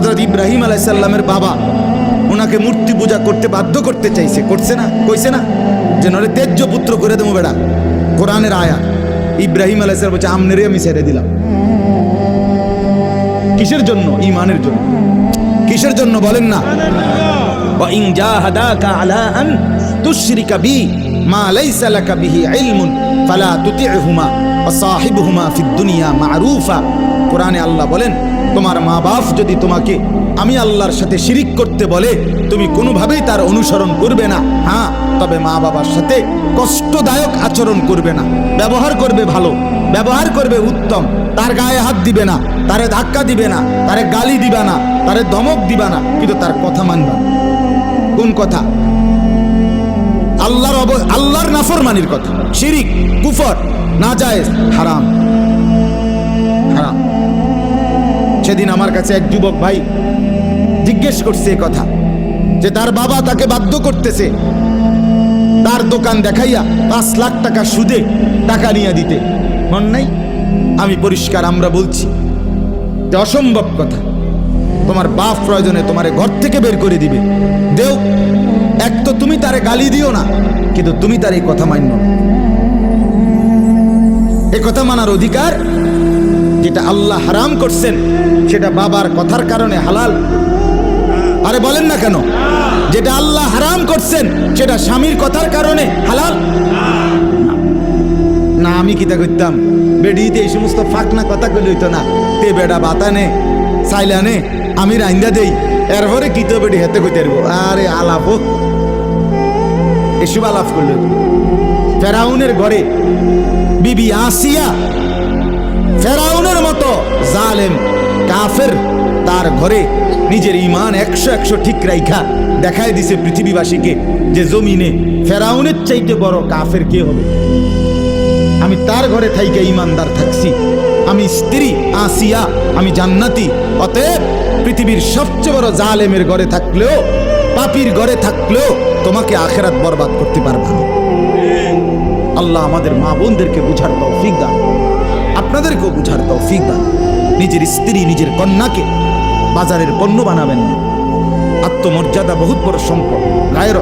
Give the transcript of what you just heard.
হজরত ইব্রাহিম আলাইসাল্লামের বাবা ওনাকে মূর্তি পূজা করতে বাধ্য করতে চাইছে করছে না কইছে না যে নরে তেজ্য পুত্র করে দেবো বেড়া কোরআনের আয়া ইব্রাহিম আলাইসাল্লাম বলছে আমনেরে আমি ছেড়ে দিলাম কিসের জন্য ইমানের জন্য কিসের জন্য বলেন না وإن جاهداك على أن تشرك بي ما ليس لك به علم فلا تطعهما وصاحبهما في الدنيا معروفا কোরআনে আল্লাহ বলেন তোমার মা বাপ যদি তোমাকে আমি আল্লাহর সাথে শিরিক করতে বলে, তুমি কোনোভাবেই তার অনুসরণ করবে না। হ্যাঁ তবে মা বাবার সাথে কষ্টদায়ক আচরণ করবে না। ব্যবহার করবে ভালো, ব্যবহার করবে উত্তম। তার গায়ে হাত দিবে না, তারে ধাক্কা দিবে না, তারে গালি দিবে না, তারে ধমক দিবে না, কিন্তু তার কথা মানবে কোন কথা? আল্লাহর অব, আল্লাহর নাফরমানির কথা। শিরিক, কুফর না জায়েজ হারাম। হারাম। সেদিন আমার কাছে এক যুবক ভাই জিজ্ঞেস করছে কথা, যে তার বাবা তাকে বাধ্য করতেছে তার দোকান দেখাইয়া পাঁচ লাখ টাকা সুদে টাকা নিয়ে দিতে। মন নাই? আমি পরিষ্কার, আমরা বলছি যে অসম্ভব কথা। তোমার বাপ প্রয়োজনে তোমারে ঘর থেকে বের করে দিবে। দেও, এক তো তুমি তারে গালি দিও না, কিন্তু তুমি তার এই কথা মান্য এই কথা মানার অধিকার যেটা আল্লাহ হারাম করছেন, সেটা বাবার কথার কারণে হালাল। আরে বলেন না কেন? যেটা আল্লাহ হারাম করছেন, সেটা স্বামীর কথার কারণে হালাল। না, আমি কিতা করতাম? বেডিতে এই সমস্ত ফাঁকনা কথা কইলে হইতো না। তে বেডা বাতা নে চাইলা নে, আমি রাইন্দা দেই। এরপরে কিতো বেডি হেতে কইতে পারব আরে আলাপ এসব আলাপ করলে। ফেরাউনের ঘরে বিবি আসিয়া ফেরাউনের মতো জালেম কাফের, তার ঘরে নিজের ইমান একশো একশো ঠিক রাইখা দেখায় দিছে পৃথিবীবাসীকে যে জমিনে ফেরাউনের চাইতে বড় কাফের কে হবে? আমি তার ঘরে থাইকে ইমানদার থাকছি। আমি স্ত্রী, আসিয়া, আমি জান্নাতি। অতএব পৃথিবীর সবচেয়ে বড় জালেমের ঘরে থাকলেও, পাপির ঘরে থাকলেও তোমাকে আখেরাত বরবাদ করতে পারবে না। আল্লাহ আমাদের মা বোনদেরকে বুঝার তৌফিক দান। আপনাদেরকেও বুঝার তৌফিক দান। নিজের স্ত্রী নিজের কন্যাকে বাজারের পণ্য বানাবেন। না আত্মমর্যাদা বহুত বড় সম্পদ। গায়ের